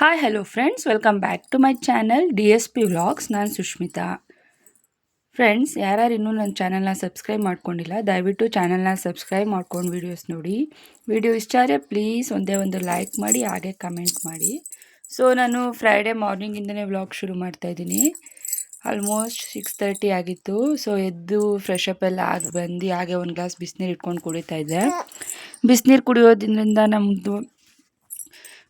Hi hello friends welcome back to my channel D S P vlogs ನಾನು Sushmita friends ಯಾರ್ಯಾರು ಇನ್ನೂ ನನ್ನ ಚಾನಲ್ನ ಸಬ್ಸ್ಕ್ರೈಬ್ ಮಾಡ್ಕೊಂಡಿಲ್ಲ, ದಯವಿಟ್ಟು ಚಾನಲ್ನ ಸಬ್ಸ್ಕ್ರೈಬ್ ಮಾಡ್ಕೊಂಡು ವೀಡಿಯೋಸ್ ನೋಡಿ. ವಿಡಿಯೋ ಇಷ್ಟ ಆದರೆ ಪ್ಲೀಸ್ ಒಂದೇ ಒಂದು ಲೈಕ್ ಮಾಡಿ, ಹಾಗೆ ಕಮೆಂಟ್ ಮಾಡಿ. ಸೊ ನಾನು ಫ್ರೈಡೇ ಮಾರ್ನಿಂಗಿಂದನೇ ವ್ಲಾಗ್ ಶುರು ಮಾಡ್ತಾಯಿದ್ದೀನಿ ಆಲ್ಮೋಸ್ಟ್ ಸಿಕ್ಸ್ ತರ್ಟಿ ಆಗಿತ್ತು. ಸೊ ಎದ್ದು ಫ್ರೆಶ್ ಅಪ್ ಎಲ್ಲ ಆಗಿ, ಬಂದು ಹಾಗೆ ಒಂದು ಗ್ಲಾಸ್ ಬಿಸಿನೀರು ಇಟ್ಕೊಂಡು ಕುಡಿತಾ ಇದ್ದೆ. ಬಿಸಿನೀರು ಕುಡಿಯೋದ್ರಿಂದ ನಮ್ಮದು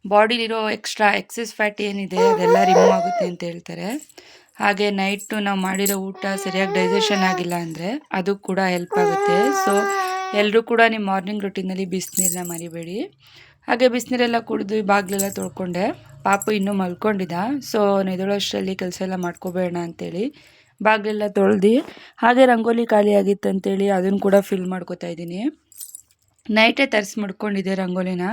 ಬಾಡಿಲಿರೋ ಎಕ್ಸ್ಟ್ರಾ ಎಕ್ಸಸ್ ಫ್ಯಾಟ್ ಏನಿದೆ, ಅದೆಲ್ಲ ರಿಮೂವ್ ಆಗುತ್ತೆ ಅಂತ ಹೇಳ್ತಾರೆ. ಹಾಗೆ ನೈಟು ನಾವು ಮಾಡಿರೋ ಊಟ ಸರಿಯಾಗಿ ಡೈಜೆಷನ್ ಆಗಿಲ್ಲ ಅಂದರೆ ಅದು ಕೂಡ ಹೆಲ್ಪ್ ಆಗುತ್ತೆ. ಸೊ ಎಲ್ಲರೂ ಕೂಡ ನಿಮ್ಮ ಮಾರ್ನಿಂಗ್ ರೊಟೀನಲ್ಲಿ ಬಿಸಿನೀರನ್ನ ಮರಿಬೇಡಿ. ಹಾಗೆ ಬಿಸಿನೀರೆಲ್ಲ ಕುಡಿದು ಬಾಗಿಲೆಲ್ಲ ತೊಳ್ಕೊಂಡೆ. ಪಾಪ ಇನ್ನೂ ಮಲ್ಕೊಂಡಿದ್ದ ಸೊ ನೆದಳೋಷ್ಟರಲ್ಲಿ ಕೆಲಸ ಎಲ್ಲ ಮಾಡ್ಕೋಬೇಡ ಅಂತೇಳಿ ಬಾಗಿಲೆಲ್ಲ ತೊಳ್ದು, ಹಾಗೆ ರಂಗೋಲಿ ಖಾಲಿ ಆಗಿತ್ತು ಅಂತೇಳಿ ಅದನ್ನು ಕೂಡ ಫಿಲ್ ಮಾಡ್ಕೋತಾ ಇದ್ದೀನಿ. ನೈಟೇ ತರಿಸಿ ಮಡ್ಕೊಂಡಿದ್ದೆ ರಂಗೋಲಿನ.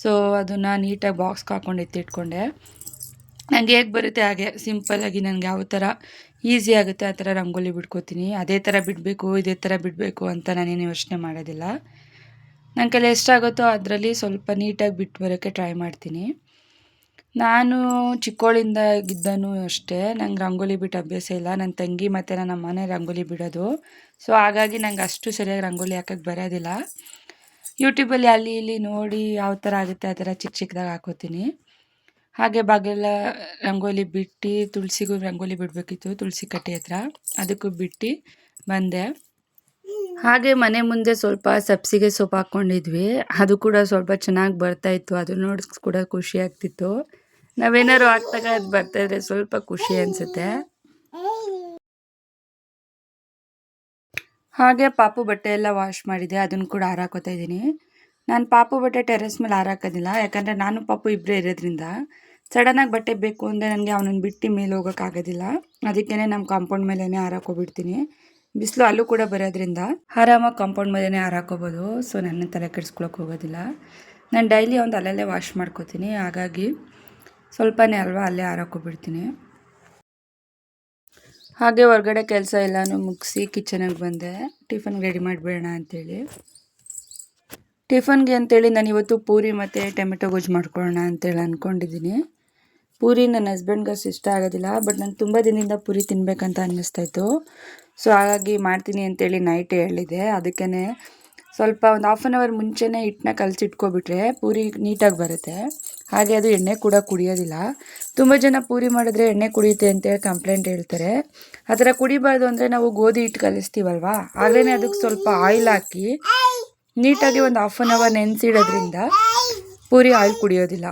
ಸೊ ಅದನ್ನು ನೀಟಾಗಿ ಬಾಕ್ಸ್ಗೆ ಹಾಕ್ಕೊಂಡು ಎತ್ತಿಟ್ಕೊಂಡೆ. ನನಗೆ ಹೇಗೆ ಬರುತ್ತೆ ಹಾಗೆ ಸಿಂಪಲ್ಲಾಗಿ ನನಗೆ ಯಾವ ಥರ ಈಸಿ ಆಗುತ್ತೆ ಆ ಥರ ರಂಗೋಲಿ ಬಿಡ್ಕೋತೀನಿ ಅದೇ ಥರ ಬಿಡಬೇಕು, ಇದೇ ಥರ ಬಿಡಬೇಕು ಅಂತ ನಾನೇನು ಯೋಚನೆ ಮಾಡೋದಿಲ್ಲ. ನನ್ನ ಕೈಲಿ ಎಷ್ಟಾಗುತ್ತೋ ಅದರಲ್ಲಿ ಸ್ವಲ್ಪ ನೀಟಾಗಿ ಬಿಟ್ಟು ಬರೋಕ್ಕೆ ಟ್ರೈ ಮಾಡ್ತೀನಿ. ನಾನು ಚಿಕ್ಕವಳಿಂದ ಇದ್ದನು ಅಷ್ಟೇ, ನಂಗೆ ರಂಗೋಲಿ ಬಿಟ್ಟು ಅಭ್ಯಾಸ ಇಲ್ಲ. ನನ್ನ ತಂಗಿ ಮತ್ತು ನನ್ನ ಮನೆ ರಂಗೋಲಿ ಬಿಡೋದು. ಸೊ ಹಾಗಾಗಿ ನಂಗೆ ಅಷ್ಟು ಸರಿಯಾಗಿ ರಂಗೋಲಿ ಹಾಕೋಕ್ಕೆ ಬರೋದಿಲ್ಲ. ಯೂಟ್ಯೂಬಲ್ಲಿ ಅಲ್ಲಿ ಇಲ್ಲಿ ನೋಡಿ ಯಾವ ಥರ ಆಗುತ್ತೆ ಆ ಥರ ಚಿಕ್ಕ ಚಿಕ್ಕದಾಗಿ ಹಾಕೋತೀನಿ. ಹಾಗೆ ಬಾಗೆಲ್ಲ ರಂಗೋಲಿ ಬಿಟ್ಟು ತುಳಸಿಗೂ ರಂಗೋಲಿ ಬಿಡಬೇಕಿತ್ತು ತುಳಸಿ ಕಟ್ಟೆ ಹತ್ರ. ಅದಕ್ಕೂ ಬಿಟ್ಟು ಬಂದೆ. ಹಾಗೆ ಮನೆ ಮುಂದೆ ಸ್ವಲ್ಪ ಸಬ್ಸಿಗೆ ಸೊಪ್ಪು ಹಾಕ್ಕೊಂಡಿದ್ವಿ ಅದು ಕೂಡ ಸ್ವಲ್ಪ ಚೆನ್ನಾಗಿ ಬರ್ತಾಯಿತ್ತು ಅದು ನೋಡಿ ಕೂಡ ಖುಷಿ ಆಗ್ತಿತ್ತು. ನಾವೇನಾದ್ರು ಹಾಕ್ದಾಗ ಅದು ಬರ್ತಾಯಿದ್ರೆ ಸ್ವಲ್ಪ ಖುಷಿ ಅನಿಸುತ್ತೆ. ಹಾಗೆ ಪಾಪು ಬಟ್ಟೆ ಎಲ್ಲ ವಾಶ್ ಮಾಡಿದೆ, ಅದನ್ನು ಕೂಡ ಹಾರಾಕೋತಾ ಇದ್ದೀನಿ. ನಾನು ಪಾಪು ಬಟ್ಟೆ ಟೆರೆಸ್ ಮೇಲೆ ಹಾರಾಕೋದಿಲ್ಲ, ಯಾಕಂದರೆ ನಾನು ಪಾಪು ಇಬ್ಬರೇ ಇರೋದ್ರಿಂದ. ಸಡನ್ನಾಗಿ ಬಟ್ಟೆ ಬೇಕು ಅಂದರೆ ನನಗೆ ಅವನನ್ನು ಬಿಟ್ಟು ಮೇಲೆ ಹೋಗೋಕ್ಕಾಗೋದಿಲ್ಲ. ಅದಕ್ಕೇ ನಮ್ಮ ಕಾಂಪೌಂಡ್ ಮೇಲೇ ಹಾರಾಕೋಬಿಡ್ತೀನಿ ಬಿಸಿಲು ಅಲ್ಲೂ ಕೂಡ ಬರೋದ್ರಿಂದ ಆರಾಮಾಗಿ ಕಾಂಪೌಂಡ್ ಮೇಲೇ ಹಾರಾಕೋಬೋದು. ಸೊ ನನ್ನ ತಲೆ ಕೆಡಿಸ್ಕೊಳಕ್ಕೆ ಹೋಗೋದಿಲ್ಲ. ನಾನು ಡೈಲಿ ಒಂದು ಅಲ್ಲಲ್ಲೇ ವಾಶ್ ಮಾಡ್ಕೋತೀನಿ. ಹಾಗಾಗಿ ಸ್ವಲ್ಪನೇ ಅಲ್ವಾ, ಅಲ್ಲೇ ಹಾರಾಕೋಬಿಡ್ತೀನಿ ಹಾಗೆ ಹೊರಗಡೆ ಕೆಲಸ ಎಲ್ಲನೂ ಮುಗಿಸಿ ಕಿಚನಿಗೆ ಬಂದೆ. ಟಿಫನ್ಗೆ ರೆಡಿ ಮಾಡಿಬಿಡೋಣ ಅಂತೇಳಿ. ಟಿಫನ್ಗೆ ಅಂತೇಳಿ ನಾನು ಇವತ್ತು ಪೂರಿ ಮತ್ತು ಟೊಮೆಟೊ ಗೊಜ್ಜು ಮಾಡ್ಕೊಳ್ಳೋಣ ಅಂತೇಳಿ ಅಂದ್ಕೊಂಡಿದ್ದೀನಿ ಪೂರಿ ನನ್ನ ಹಸ್ಬೆಂಡ್ಗೆ ಅಷ್ಟು ಇಷ್ಟ ಆಗೋದಿಲ್ಲ, ಬಟ್ ನಾನು ತುಂಬ ದಿನದಿಂದ ಪೂರಿ ತಿನ್ನಬೇಕಂತ ಅನ್ನಿಸ್ತಾಯಿತ್ತು ಸೊ ಹಾಗಾಗಿ ಮಾಡ್ತೀನಿ ಅಂತೇಳಿ ನೈಟ್ ಹೇಳಿದೆ. ಅದಕ್ಕೇ ಸ್ವಲ್ಪ ಒಂದು ಹಾಫ್ ಆನ್ ಅವರ್ ಮುಂಚೆನೇ ಹಿಟ್ಟನ್ನ ಕಲಸಿಟ್ಕೊಬಿಟ್ರೆ ಪೂರಿ ನೀಟಾಗಿ ಬರುತ್ತೆ. ಹಾಗೆ ಅದು ಎಣ್ಣೆ ಕೂಡ ಕುಡಿಯೋದಿಲ್ಲ. ತುಂಬ ಜನ ಪೂರಿ ಮಾಡಿದ್ರೆ ಎಣ್ಣೆ ಕುಡಿಯುತ್ತೆ ಅಂತೇಳಿ ಕಂಪ್ಲೇಂಟ್ ಹೇಳ್ತಾರೆ. ಆ ಥರ ಕುಡಿಬಾರ್ದು ಅಂದರೆ ನಾವು ಗೋಧಿ ಹಿಟ್ಟು ಕಲಿಸ್ತೀವಲ್ವಾ? ಆಗಲೇ ಅದಕ್ಕೆ ಸ್ವಲ್ಪ ಆಯಿಲ್ ಹಾಕಿ ನೀಟಾಗಿ ಒಂದು ಹಾಫ್ ಆನ್ ಅವರ್ ನೆನೆಸಿಡೋದ್ರಿಂದ ಪೂರಿ ಆಯಿಲ್ ಕುಡಿಯೋದಿಲ್ಲ.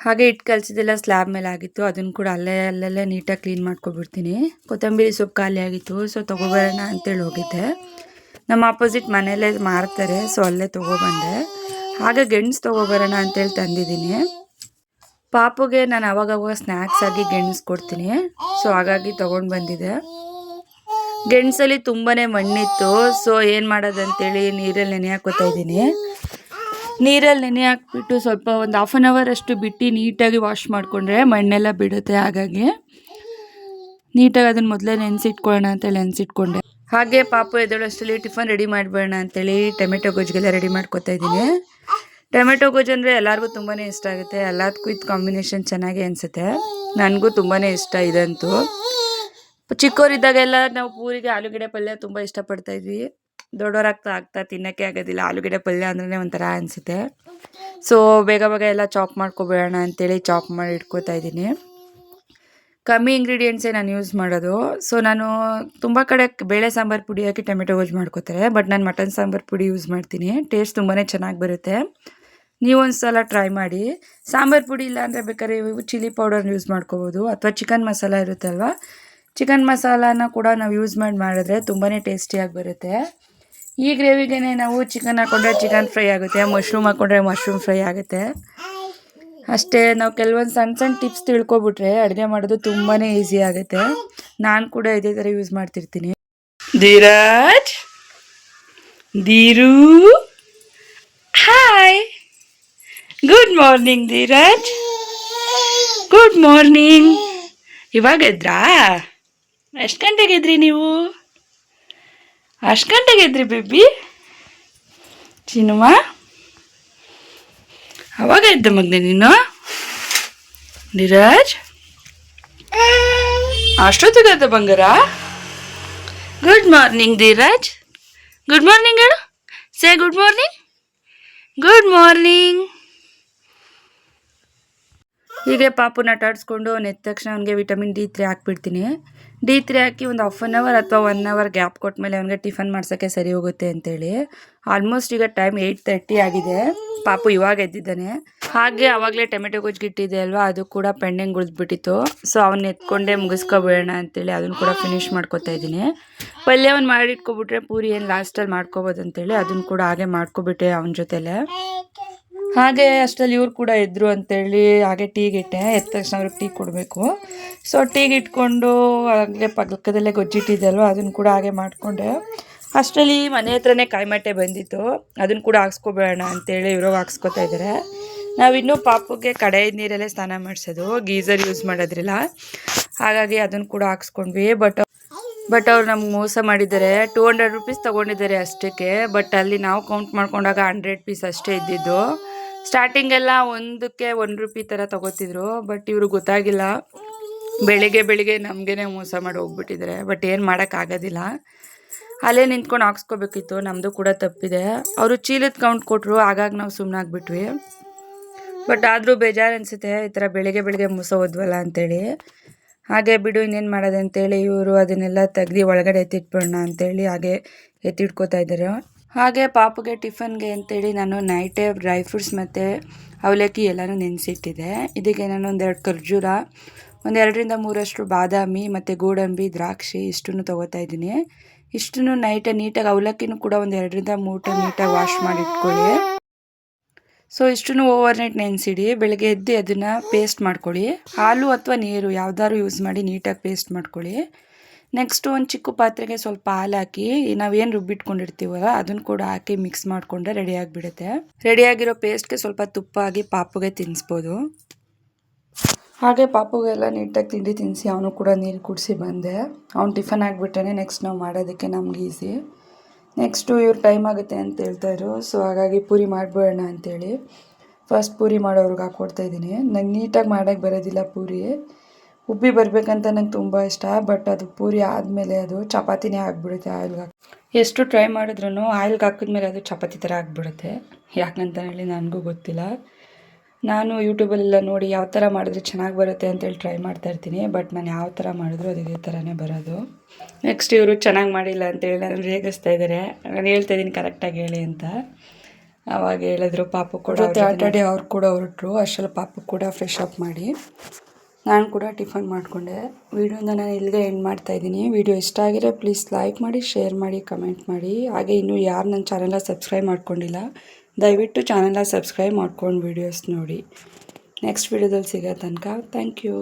ಹಾಗೆ ಹಿಟ್ಟು ಕಲಸಿದ್ದೆಲ್ಲ ಸ್ಲ್ಯಾಬ್ ಮೇಲೆ ಆಗಿತ್ತು. ಅದನ್ನು ಕೂಡ ಅಲ್ಲೇ, ಅಲ್ಲಲ್ಲೇ ನೀಟಾಗಿ ಕ್ಲೀನ್ ಮಾಡ್ಕೊಬಿಡ್ತೀನಿ. ಕೊತ್ತಂಬರಿ ಸೊಪ್ಪು ಖಾಲಿ ಆಗಿತ್ತು. ಸೊ ತೊಗೊಬರೋಣ ಅಂತೇಳಿ ಹೋಗಿದ್ದೆ. ನಮ್ಮ ಆಪೋಸಿಟ್ ಮನೆಯಲ್ಲೇ ಮಾರ್ತಾರೆ ಸೊ ಅಲ್ಲೇ ತೊಗೊಬಂದೆ. ಹಾಗೆ ಗೆಣಸು ತೊಗೊಬರೋಣ ಅಂತೇಳಿ ತಂದಿದ್ದೀನಿ. ಪಾಪುಗೆ ನಾನು ಅವಾಗವಾಗ ಸ್ನ್ಯಾಕ್ಸ್ ಆಗಿ ಗೆಣಸು ಕೊಡ್ತೀನಿ ಸೊ ಹಾಗಾಗಿ ತೊಗೊಂಡು ಬಂದಿದೆ. ಗೆಣಸಲ್ಲಿ ತುಂಬಾ ಮಣ್ಣಿತ್ತು ಸೊ ಏನು ಮಾಡೋದಂತೇಳಿ ನೀರಲ್ಲಿ ನೆನೆ ಹಾಕೋತಾ ಇದ್ದೀನಿ. ನೀರಲ್ಲಿ ನೆನೆ ಹಾಕ್ಬಿಟ್ಟು ಸ್ವಲ್ಪ ಒಂದು ಹಾಫ್ ಆನ್ ಅವರ್ ಅಷ್ಟು ಬಿಟ್ಟು ನೀಟಾಗಿ ವಾಶ್ ಮಾಡಿಕೊಂಡ್ರೆ ಮಣ್ಣೆಲ್ಲ ಬಿಡುತ್ತೆ, ಹಾಗಾಗಿ ನೀಟಾಗಿ ಅದನ್ನು ಮೊದಲೇ ನೆನೆಸಿಟ್ಕೊಳ್ಳೋಣ ಅಂತೇಳಿ ನೆನೆಸಿಟ್ಕೊಂಡೆ. ಹಾಗೆ ಪಾಪು ಎದ್ದೇಳೋಷ್ಟರಲ್ಲಿ ಟಿಫನ್ ರೆಡಿ ಮಾಡಬೇಡ ಅಂತೇಳಿ ಟೊಮೆಟೊ ಗೊಜ್ಜಿಗೆಲ್ಲ ರೆಡಿ ಮಾಡ್ಕೊತಾ ಇದ್ದೀನಿ. ಟೊಮೆಟೊ ಗೊಜ್ಜು ಅಂದರೆ ಎಲ್ಲರಿಗೂ ತುಂಬಾ ಇಷ್ಟ ಆಗುತ್ತೆ. ಎಲ್ಲದಕ್ಕೂ ಇದು ಕಾಂಬಿನೇಷನ್ ಚೆನ್ನಾಗಿ ಅನಿಸುತ್ತೆ. ನನಗೂ ತುಂಬಾ ಇಷ್ಟ ಇದಂತೂ. ಚಿಕ್ಕವರಿದ್ದಾಗೆಲ್ಲ ನಾವು ಪೂರಿಗೆ ಆಲೂಗಡ್ಡೆ ಪಲ್ಯ ತುಂಬ ಇಷ್ಟಪಡ್ತಾ ಇದ್ವಿ. ದೊಡ್ಡವರಾಗ್ತಾ ಆಗ್ತಾ ತಿನ್ನೋಕ್ಕೆ ಆಗೋದಿಲ್ಲ. ಆಲೂಗಡ್ಡೆ ಪಲ್ಯ ಅಂದ್ರೆ ಒಂಥರ ಅನಿಸುತ್ತೆ. ಸೊ ಬೇಗ ಬೇಗ ಎಲ್ಲ ಚಾಪ್ ಮಾಡ್ಕೊಬೇಡ ಅಂತೇಳಿ ಚಾಪ್ ಮಾಡಿ ಇಟ್ಕೋತಾ ಇದ್ದೀನಿ. ಕಮ್ಮಿ ಇಂಗ್ರೀಡಿಯೆಂಟ್ಸೇ ನಾನು ಯೂಸ್ ಮಾಡೋದು. ಸೊ ನಾನು ತುಂಬ ಕಡೆ ಬೇಳೆ ಸಾಂಬಾರು ಪುಡಿ ಹಾಕಿ ಟೊಮೆಟೊ ಯೂಸ್ ಮಾಡ್ಕೋತಾರೆ. ಬಟ್ ನಾನು ಮಟನ್ ಸಾಂಬಾರು ಪುಡಿ ಯೂಸ್ ಮಾಡ್ತೀನಿ. ಟೇಸ್ಟ್ ತುಂಬಾ ಚೆನ್ನಾಗಿ ಬರುತ್ತೆ. ನೀವು ಒಂದು ಸಲ ಟ್ರೈ ಮಾಡಿ. ಸಾಂಬಾರು ಪುಡಿ ಇಲ್ಲ ಅಂದರೆ ಬೇಕಾದ್ರೆ ಚಿಲ್ಲಿ ಪೌಡರ್ನ ಯೂಸ್ ಮಾಡ್ಕೋಬೋದು. ಅಥವಾ ಚಿಕನ್ ಮಸಾಲ ಅಲ್ವಾ? ಚಿಕನ್ ಮಸಾಲಾನ ಕೂಡ ನಾವು ಯೂಸ್ ಮಾಡಿ, ಮಾಡಿದ್ರೆ ತುಂಬಾ ಟೇಸ್ಟಿಯಾಗಿ ಬರುತ್ತೆ. ಈ ಗ್ರೇವಿಗೆ ನಾವು ಚಿಕನ್ ಹಾಕೊಂಡ್ರೆ ಚಿಕನ್ ಫ್ರೈ ಆಗುತ್ತೆ ಮಶ್ರೂಮ್ ಹಾಕೊಂಡ್ರೆ ಮಶ್ರೂಮ್ ಫ್ರೈ ಆಗುತ್ತೆ. ಅಷ್ಟೇ ನಾವು ಕೆಲವೊಂದು ಸಣ್ಣ ಸಣ್ಣ ಟಿಪ್ಸ್ ತಿಳ್ಕೊಬಿಟ್ರೆ ಅಡುಗೆ ಮಾಡೋದು ತುಂಬಾ ಈಸಿ ಆಗುತ್ತೆ. ನಾನು ಕೂಡ ಇದೇ ಥರ ಯೂಸ್ ಮಾಡ್ತಿರ್ತೀನಿ. Dheeraj. Dheeru. Hi good morning Dheeraj. Good morning ಇವಾಗ ಎದ್ರಾ? ಎಷ್ಟು ಗಂಟೆಗೆ ಎದ್ರಿ ನೀವು? ಅಷ್ಟು ಗಂಟೆಗೆ ಎದ್ರಿ ಬೇಬಿ ಚಿನ್ನುವ ಇದ್ದ ಮಗ್ನೆ ನೀನು? ನೀರಜ್? ಅಷ್ಟೊತ್ತಿಗೆ ಬಂಗಾರ? Good morning Dheeraj good morning ಹೇಳು. Say good morning good morning ಹೀಗೆ ಪಾಪುನ ಅವ್ನು ಎದ್ದ ತಕ್ಷಣ ಅವನಿಗೆ ವಿಟಮಿನ್ ಡಿ ತ್ರೀ ಹಾಕ್ಬಿಡ್ತೀನಿ. ಡಿ ತ್ರೀ ಹಾಕಿ ಒಂದು ಹಾಫ್ ಆನ್ ಅವರ್ ಅಥವಾ ಒನ್ ಅವರ್ ಗ್ಯಾಪ್ ಕೊಟ್ಟ ಮೇಲೆ ಅವನಿಗೆ ಟಿಫನ್ ಮಾಡ್ಸೋಕ್ಕೆ ಸರಿ ಹೋಗುತ್ತೆ ಅಂತೇಳಿ. ಆಲ್ಮೋಸ್ಟ್ ಈಗ ಟೈಮ್ ಏಯ್ಟ್ ತರ್ಟಿ ಆಗಿದೆ. ಪಾಪು ಇವಾಗ ಎದ್ದಿದ್ದಾನೆ. ಹಾಗೆ ಅವಾಗಲೇ ಟೊಮೆಟೊ ಗೊಜ್ಜು ಅಲ್ವಾ, ಅದು ಕೂಡ ಪೆಂಡಿಂಗ್ ಉಳಿದ್ಬಿಟ್ಟಿತ್ತು. ಸೊ ಅವನ್ನ ಎತ್ಕೊಂಡೇ ಮುಗಿಸ್ಕೊಬೇಡ ಅಂತೇಳಿ ಅದನ್ನು ಕೂಡ ಫಿನಿಶ್ ಮಾಡ್ಕೊತಾ ಇದ್ದೀನಿ. ಪಲ್ಯವನ್ನು ಮಾಡಿಟ್ಕೊಬಿಟ್ರೆ ಪೂರಿ ಏನು ಲಾಸ್ಟಲ್ಲಿ ಮಾಡ್ಕೋಬೋದು ಅಂತೇಳಿ ಅದನ್ನು ಕೂಡ ಹಾಗೆ ಮಾಡ್ಕೊಬಿಟ್ಟೆ ಅವನ ಜೊತೆಲೆ. ಹಾಗೆ ಅಷ್ಟರಲ್ಲಿ ಇವ್ರು ಕೂಡ ಇದ್ರು ಅಂತೇಳಿ ಹಾಗೆ ಟೀಗೆ ಇಟ್ಟೆ ಎದ್ದ ತಕ್ಷಣ ಅವ್ರಿಗೆ ಟೀ ಕೊಡಬೇಕು. ಸೊ ಟೀಗೆ ಇಟ್ಕೊಂಡು ಹಾಗೆ ಪಕ್ಕದಲ್ಲೇ ಗೊಜ್ಜಿಟ್ಟಿದ್ದೆ ಅಲ್ವ, ಅದನ್ನು ಕೂಡ ಹಾಗೆ ಮಾಡಿಕೊಂಡೆ. ಅಷ್ಟರಲ್ಲಿ ಮನೆ ಹತ್ರನೇ ಕಾಯಿಮಟ್ಟೆ ಬಂದಿತ್ತು. ಅದನ್ನು ಕೂಡ ಹಾಕ್ಸ್ಕೊಬೇಡ ಅಂತೇಳಿ ಇವ್ರಿಗೆ ಹಾಕ್ಸ್ಕೊತಾ ಇದ್ದಾರೆ ನಾವಿನ್ನೂ ಪಾಪುಗೆ ಕಡೆ ನೀರಲ್ಲೇ ಸ್ನಾನ ಮಾಡಿಸೋದು. ಗೀಸರ್ ಯೂಸ್ ಮಾಡೋದ್ರಿಲ್ಲ. ಹಾಗಾಗಿ ಅದನ್ನು ಕೂಡ ಹಾಕ್ಸ್ಕೊಂಡ್ವಿ. ಬಟ್ ಬಟ್ ಅವ್ರು ನಮ್ಗೆ ಮೋಸ ಮಾಡಿದ್ದಾರೆ. ಟೂ ಹಂಡ್ರೆಡ್ ರುಪೀಸ್ ತೊಗೊಂಡಿದ್ದಾರೆ ಅಷ್ಟಕ್ಕೆ. ಬಟ್ ಅಲ್ಲಿ ನಾವು ಕೌಂಟ್ ಮಾಡ್ಕೊಂಡಾಗ ಹಂಡ್ರೆಡ್ ಪೀಸ್ ಅಷ್ಟೇ ಇದ್ದಿದ್ದು. ಸ್ಟಾರ್ಟಿಂಗೆಲ್ಲ ಒಂದಕ್ಕೆ ಒನ್ ರುಪಿ ಥರ ತೊಗೋತಿದ್ರು. ಬಟ್ ಇವರು ಗೊತ್ತಾಗಿಲ್ಲ. ಬೆಳಿಗ್ಗೆ ಬೆಳಿಗ್ಗೆ ನಮಗೇನೆ ಮೋಸ ಮಾಡಿ ಹೋಗ್ಬಿಟ್ಟಿದ್ದಾರೆ. ಬಟ್ ಏನು ಮಾಡೋಕ್ಕಾಗೋದಿಲ್ಲ ಅಲ್ಲೇ ನಿಂತ್ಕೊಂಡು ಹಾಕ್ಸ್ಕೋಬೇಕಿತ್ತು ನಮ್ಮದು ಕೂಡ ತಪ್ಪಿದೆ. ಅವರು ಚೀಲದ ಕೌಂಟ್ ಕೊಟ್ಟರು ಆಗಾಗ ನಾವು ಸುಮ್ಮನಾಗ್ಬಿಟ್ವಿ ಬಟ್ ಆದರೂ ಬೇಜಾರು ಅನಿಸುತ್ತೆ, ಈ ಥರ ಬೆಳಿಗ್ಗೆ ಬೆಳಿಗ್ಗೆ ಮುಸ ಹೋದ್ವಲ್ಲ ಅಂತೇಳಿ. ಹಾಗೆ ಬಿಡು, ಇನ್ನೇನು ಮಾಡೋದು ಅಂತೇಳಿ ಇವರು ಅದನ್ನೆಲ್ಲ ತೆಗ್ದು ಒಳಗಡೆ ಎತ್ತಿಟ್ಬಿಡೋಣ ಅಂತೇಳಿ ಹಾಗೆ ಎತ್ತಿಟ್ಕೋತಾ ಇದ್ದಾರೆ. ಹಾಗೆ ಪಾಪುಗೆ ಟಿಫನ್ಗೆ ಅಂತೇಳಿ ನಾನು ನೈಟೇ ಡ್ರೈ ಫ್ರೂಟ್ಸ್ ಮತ್ತು ಅವಲಕ್ಕಿ ಎಲ್ಲನೂ ನೆನೆಸಿಟ್ಟಿದ್ದೆ. ಇದಕ್ಕೆ ನಾನು ಒಂದೆರಡು ಖರ್ಜೂರ ಒಂದೆರಡರಿಂದ ಮೂರಷ್ಟು ಬಾದಾಮಿ ಮತ್ತು ಗೋಡಂಬಿ, ದ್ರಾಕ್ಷಿ ಇಷ್ಟನ್ನು ತೊಗೋತಾ ಇದ್ದೀನಿ. ಇಷ್ಟನ್ನು ನೈಟೇ ನೀಟಾಗಿ ಅವಲಕ್ಕಿನೂ ಕೂಡ ಒಂದು ಎರಡರಿಂದ ಮೂರು ಟೈಮ್ ನೀಟಾಗಿ ವಾಶ್ ಮಾಡಿ ಇಟ್ಕೊಳ್ಳಿ. ಸೊ ಇಷ್ಟನ್ನು ಓವರ್ ನೈಟ್ ನೆನೆಸಿಡಿ. ಬೆಳಗ್ಗೆ ಎದ್ದು ಅದನ್ನು ಪೇಸ್ಟ್ ಮಾಡ್ಕೊಳ್ಳಿ. ಹಾಲು ಅಥವಾ ನೀರು ಯಾವ್ದಾದ್ರು ಯೂಸ್ ಮಾಡಿ ನೀಟಾಗಿ ಪೇಸ್ಟ್ ಮಾಡ್ಕೊಳ್ಳಿ. ನೆಕ್ಸ್ಟ್ ಒಂದು ಚಿಕ್ಕ ಪಾತ್ರೆಗೆ ಸ್ವಲ್ಪ ಹಾಲು ಹಾಕಿ ನಾವೇನು ರುಬ್ಬಿಟ್ಕೊಂಡಿರ್ತೀವಲ್ಲ, ಅದನ್ನು ಕೂಡ ಹಾಕಿ ಮಿಕ್ಸ್ ಮಾಡಿಕೊಂಡ್ರೆ ರೆಡಿ ಆಗಿಬಿಡುತ್ತೆ. ರೆಡಿಯಾಗಿರೋ ಪೇಸ್ಟ್ಗೆ ಸ್ವಲ್ಪ ತುಪ್ಪ ಹಾಕಿ ಪಾಪುಗೆ ತಿನ್ನಿಸ್ಬೋದು ಹಾಗೆ ಪಾಪುಗೆಲ್ಲ ನೀಟಾಗಿ ತಿಂಡಿ ತಿನ್ನಿಸಿ ಅವನು ಕೂಡ ನೀರು ಕುಡಿಸಿ ಬಂದೆ. ಅವ್ನು ಟಿಫನ್ ಆಗಿಬಿಟ್ರೆ ನೆಕ್ಸ್ಟ್ ನಾವು ಮಾಡೋದಕ್ಕೆ ನಮ್ಗೆ ಈಸಿ ನೆಕ್ಸ್ಟು ಇವ್ರು ಟೈಮ್ ಆಗುತ್ತೆ ಅಂತ ಹೇಳ್ತಾಯಿದ್ರು ಸೊ ಹಾಗಾಗಿ ಪೂರಿ ಮಾಡಿಬಿಡೋಣ ಅಂತೇಳಿ. ಫಸ್ಟ್ ಪೂರಿ ಮಾಡೋರ್ಗೆ ಹಾಕ್ಕೊಡ್ತಾ ಇದ್ದೀನಿ. ನಂಗೆ ನೀಟಾಗಿ ಮಾಡೋಕ್ಕೆ ಬರೋದಿಲ್ಲ ಪೂರಿ. ಉಬ್ಬಿ ಬರಬೇಕಂತ ನಂಗೆ ತುಂಬ ಇಷ್ಟ. ಬಟ್ ಅದು ಪೂರಿ ಆದಮೇಲೆ ಅದು ಚಪಾತಿನೇ ಆಗಿಬಿಡುತ್ತೆ ಆಯಿಲ್ಗೆ ಹಾಕಿ ಎಷ್ಟು ಟ್ರೈ ಮಾಡಿದ್ರು ಆಯಿಲ್ಗೆ ಹಾಕಿದ್ಮೇಲೆ ಅದು ಚಪಾತಿ ಥರ ಆಗಿಬಿಡುತ್ತೆ. ಯಾಕಂತ ಹೇಳಿ ನನಗೂ ಗೊತ್ತಿಲ್ಲ. ನಾನು ಯೂಟ್ಯೂಬಲ್ಲೆಲ್ಲ ನೋಡಿ ಯಾವ ಥರ ಮಾಡಿದ್ರೆ ಚೆನ್ನಾಗಿ ಬರುತ್ತೆ ಅಂತೇಳಿ ಟ್ರೈ ಮಾಡ್ತಾ ಇರ್ತೀನಿ ಬಟ್ ನಾನು ಯಾವ ಥರ ಮಾಡಿದ್ರು ಅದು ಇದೇ ಥರನೇ ಬರೋದು. ನೆಕ್ಸ್ಟ್ ಇವರು ಚೆನ್ನಾಗಿ ಮಾಡಿಲ್ಲ ಅಂತೇಳಿ ನಾನು ರೇಗಿಸ್ತಾ ಇದ್ದಾರೆ. ನಾನು ಹೇಳ್ತಾ ಇದ್ದೀನಿ ಕರೆಕ್ಟಾಗಿ ಹೇಳಿ ಅಂತ. ಅವಾಗ ಹೇಳಿದ್ರು ಪಾಪು ಕೂಡ ಆಟಾಡಿ ಅವ್ರು ಕೂಡ ಹೊರಟ್ರು ಅಷ್ಟರಲ್ಲಿ ಪಾಪು ಕೂಡ ಫ್ರೆಶ್ ಅಪ್ ಮಾಡಿ. ನಾನು ಕೂಡ ಟಿಫನ್ ಮಾಡಿಕೊಂಡೆ. ವೀಡಿಯೋನ ನಾನು ಇಲ್ಲಿಗೆ ಎಂಡ್ ಮಾಡ್ತಾ ಇದ್ದೀನಿ. ವಿಡಿಯೋ ಇಷ್ಟ ಆಗಿದ್ರೆ ಪ್ಲೀಸ್ ಲೈಕ್ ಮಾಡಿ ಶೇರ್ ಮಾಡಿ ಕಮೆಂಟ್ ಮಾಡಿ. ಹಾಗೆ ಇನ್ನೂ ಯಾರು ನನ್ನ ಚಾನೆಲ್ನ ಸಬ್ಸ್ಕ್ರೈಬ್ ಮಾಡ್ಕೊಂಡಿಲ್ಲ ದಯವಿಟ್ಟು ಚಾನೆಲ್ನ ಸಬ್ಸ್ಕ್ರೈಬ್ ಮಾಡ್ಕೊಂಡು ವೀಡಿಯೋಸ್ ನೋಡಿ. ನೆಕ್ಸ್ಟ್ ವೀಡಿಯೋದಲ್ಲಿ ಸಿಗೋ ತನಕ ಥ್ಯಾಂಕ್ ಯು